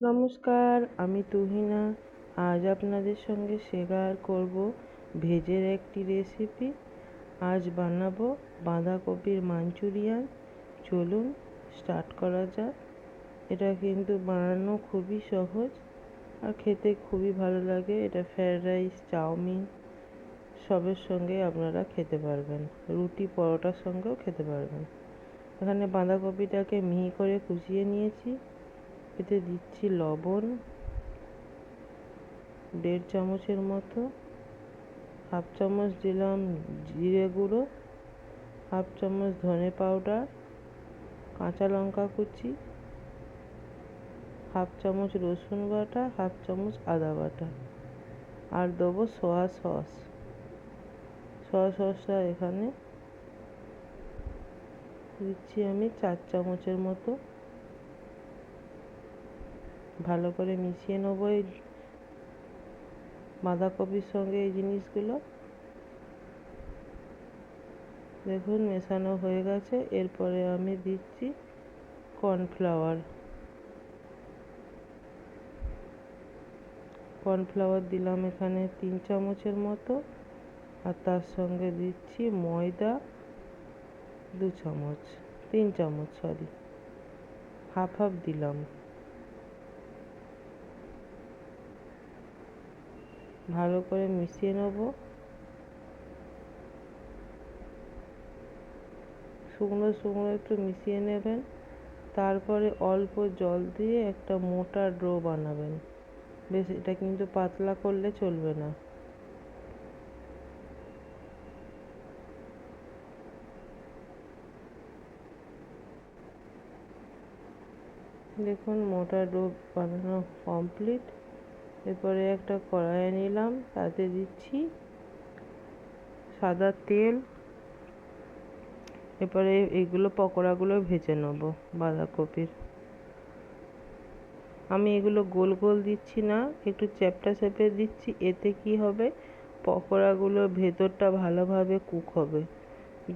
নমস্কার, আমি তুহিনা। আজ আপনাদের সঙ্গে শেয়ার করব ভেজের একটি রেসিপি আজ বানাবো বাঁধাকপির মাঞ্চুরিয়ান। চলুন স্টার্ট করা যাক। এটা কিন্তু বানানো খুবই সহজ আর খেতে খুবই ভালো লাগে। এটা ফ্রায়েড রাইস চাউমিন, সবের সঙ্গে আপনারা খেতে পারবেন। রুটি পরোটার সঙ্গেও খেতে পারবেন। এখানে বাঁধাকপিটাকে মিহি করে কুচিয়ে নিয়েছি। এতে দিচ্ছি লবণ, দেড় চামচের মতো, হাফ চামচ দিলাম জিরে গুঁড়ো, হাফ চামচ ধনে পাউডার, কাঁচা লঙ্কা কুচি, হাফ চামচ রসুন বাটা, হাফ চামচ আদা বাটা। আর দেবো সোয়া সস। সোয়া সসটা এখানে দিচ্ছি আমি চার চামচের মতো। ভালো করে মিশিয়ে নেব এই বাঁধাকপির সঙ্গে এই জিনিসগুলো। দেখুন, মেশানো হয়ে গেছে। এরপরে আমি দিচ্ছি কর্নফ্লাওয়ার। কর্নফ্লাওয়ার দিলাম এখানে তিন চামচের মতো। আর তার সঙ্গে দিচ্ছি ময়দা, দু চামচ, তিন চামচ সরি হাফ হাফ দিলাম। ভালো করে মিশিয়ে নেব। শুকনো শুকনো একটু মিশিয়ে নেবেন। তারপরে অল্প জল দিয়ে একটা মোটা ড্রো বানাবেন। বেশ, এটা কিন্তু পাতলা করলে চলবে না। দেখুন, মোটা ডো বানানো কমপ্লিট। এরপরে একটা কড়াই নিলাম, তাতে দিচ্ছি সাদা তেল। এরপরে এইগুলো পকোড়াগুলো ভেজে নেব বাঁধাকপির। আমি এগুলো গোল গোল দিচ্ছি না, একটু চ্যাপটা চেপে দিচ্ছি, এতে কি হবে? পকোড়াগুলোর ভেতরটা ভালোভাবে কুক হবে।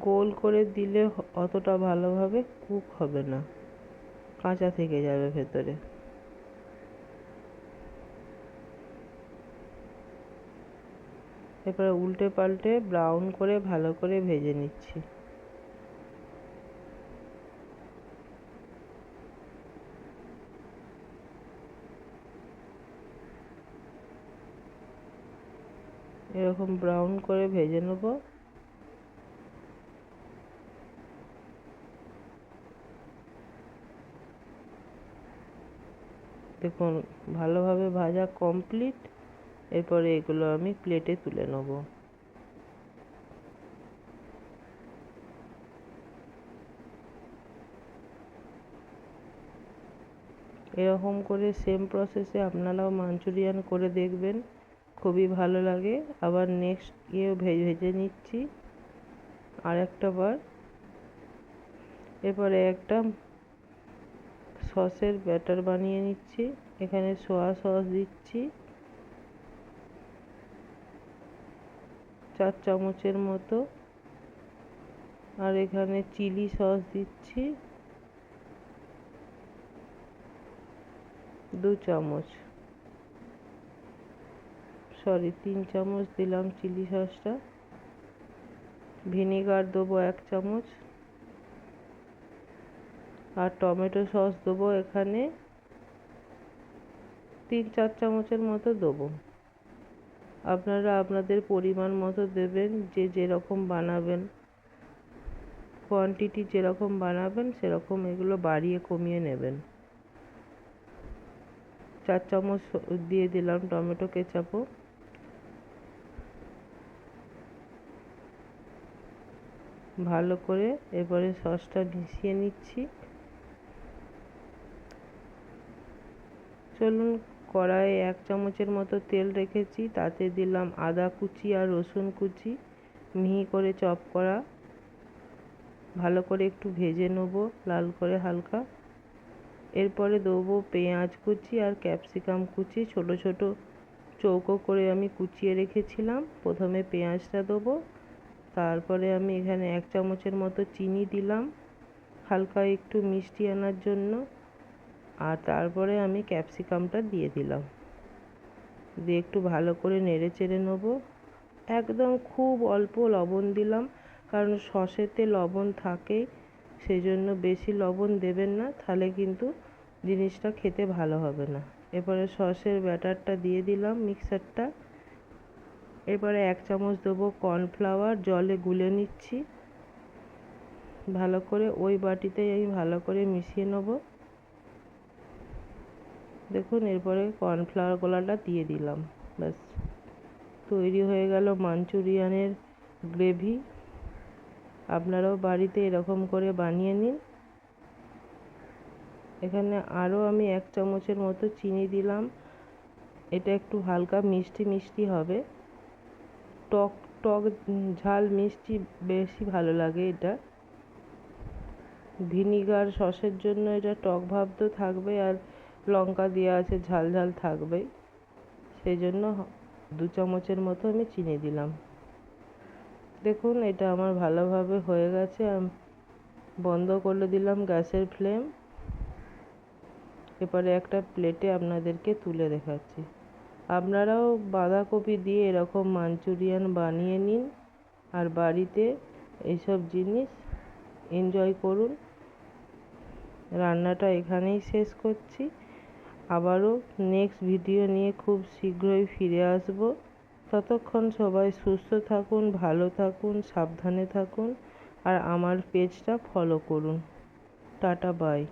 গোল করে দিলে অতটা ভালোভাবে কুক হবে না, কাঁচা থেকে যাবে ভেতরে। এরপরে উল্টে পাল্টে ব্রাউন করে ভালো করে ভেজে নিচ্ছি। এরকম ব্রাউন করে ভেজে নেব। দেখুন, ভালোভাবে ভাজা কমপ্লিট এরপরে এগুলো আমি প্লেটে তুলে নেব। এরকম করে সেম প্রসেসে আপনারাও মাঞ্চুরিয়ান করে দেখবেন, খুবই ভালো লাগে। আবার নেক্সট ইয়েও ভেজে নিচ্ছি আর একটা বার। এরপরে একটা সসের ব্যাটার বানিয়ে নিচ্ছি। এখানে সোয়া সস দিচ্ছি। চার চামচের মতো। আর এখানে চিলি সস দিচ্ছি। দু চামচ। সরি তিন চামচ দিলাম চিলি সসটা। ভিনিগার দেবো এক চামচ। আর টমেটো সস দেবো এখানে। তিন, চার চামচের মতো দেবো। আপনারা আপনাদের পরিমাণ মতো দেবেন, যে যেরকম বানাবেন। কোয়ান্টিটি যেরকম বানাবেন, সেরকম এগুলো বাড়িয়ে কমিয়ে নেবেন। চার চামচ দিয়ে দিলাম টমেটো কেচাপও। ভালো করে এবারে সসটা মিশিয়ে নিচ্ছি। চলুন কড়াইয়ে এক চামচের মতো তেল রেখেছি, তাতে দিলাম আদা কুচি আর রসুন কুচি। মিহি করে চপ করা। ভালো করে একটু ভেজে নেব, লাল করে হালকা। এরপরে দেবো পেঁয়াজ কুচি আর ক্যাপসিকাম কুচি। ছোট ছোট চৌকো করে আমি কুচিয়ে রেখেছিলাম। প্রথমে পেঁয়াজটা দেবো। তারপরে আমি এখানে এক চামচের মতো চিনি দিলাম। হালকা একটু মিষ্টি আনার জন্য। আর তারপরে আমি ক্যাপসিকামটা দিয়ে দিলাম। দিয়ে একটু ভালো করে নেড়ে চেড়ে নেব। একদম খুব অল্প লবণ দিলাম, কারণ সসেতে লবণ থাকেই সেই জন্য বেশি লবণ দেবেন না, তাহলে কিন্তু জিনিসটা খেতে ভালো হবে না। এরপরে সসের ব্যাটারটা দিয়ে দিলাম মিক্সারটা। এরপরে এক চামচ দেবো কর্নফ্লাওয়ার, জলে গুলে নিচ্ছি। ভালো করে ওই বাটিতেই আমি ভালো করে মিশিয়ে নেব। দেখুন, এরপরে কর্নফ্লাওয়ার গোলাটা দিয়ে দিলাম, ব্যাস। তৈরি হয়ে গেল মাঞ্চুরিয়ানের গ্রেভি। আপনারাও বাড়িতে এরকম করে বানিয়ে নিন। এখানে আরও আমি এক চামচের মতো চিনি দিলাম। এটা একটু হালকা মিষ্টি মিষ্টি হবে। টক টক ঝাল মিষ্টি বেশি ভালো লাগে এটা। ভিনিগার সসের জন্য এটা টক ভাব তো থাকবে আর লঙ্কা দেওয়া আছে, ঝাল ঝাল থাকবেই সেই জন্য দু চামচের মতো আমি চিনি দিলাম। দেখুন, এটা আমার ভালোভাবে হয়ে গেছে। বন্ধ করে দিলাম গ্যাসের ফ্লেম। এবারে একটা প্লেটে আপনাদেরকে তুলে দেখাচ্ছি। আপনারাও বাঁধাকপি দিয়ে এরকম মাঞ্চুরিয়ান বানিয়ে নিন আর বাড়িতে এইসব জিনিস এনজয় করুন। রান্নাটা এখানেই শেষ করছি। আবারও নেক্সট ভিডিও নিয়ে খুব শীঘ্রই ফিরে আসব। ততক্ষণ সবাই সুস্থ থাকুন, ভালো থাকুন, সাবধানে থাকুন, আর আমার পেজটা ফলো করুন। Tata bye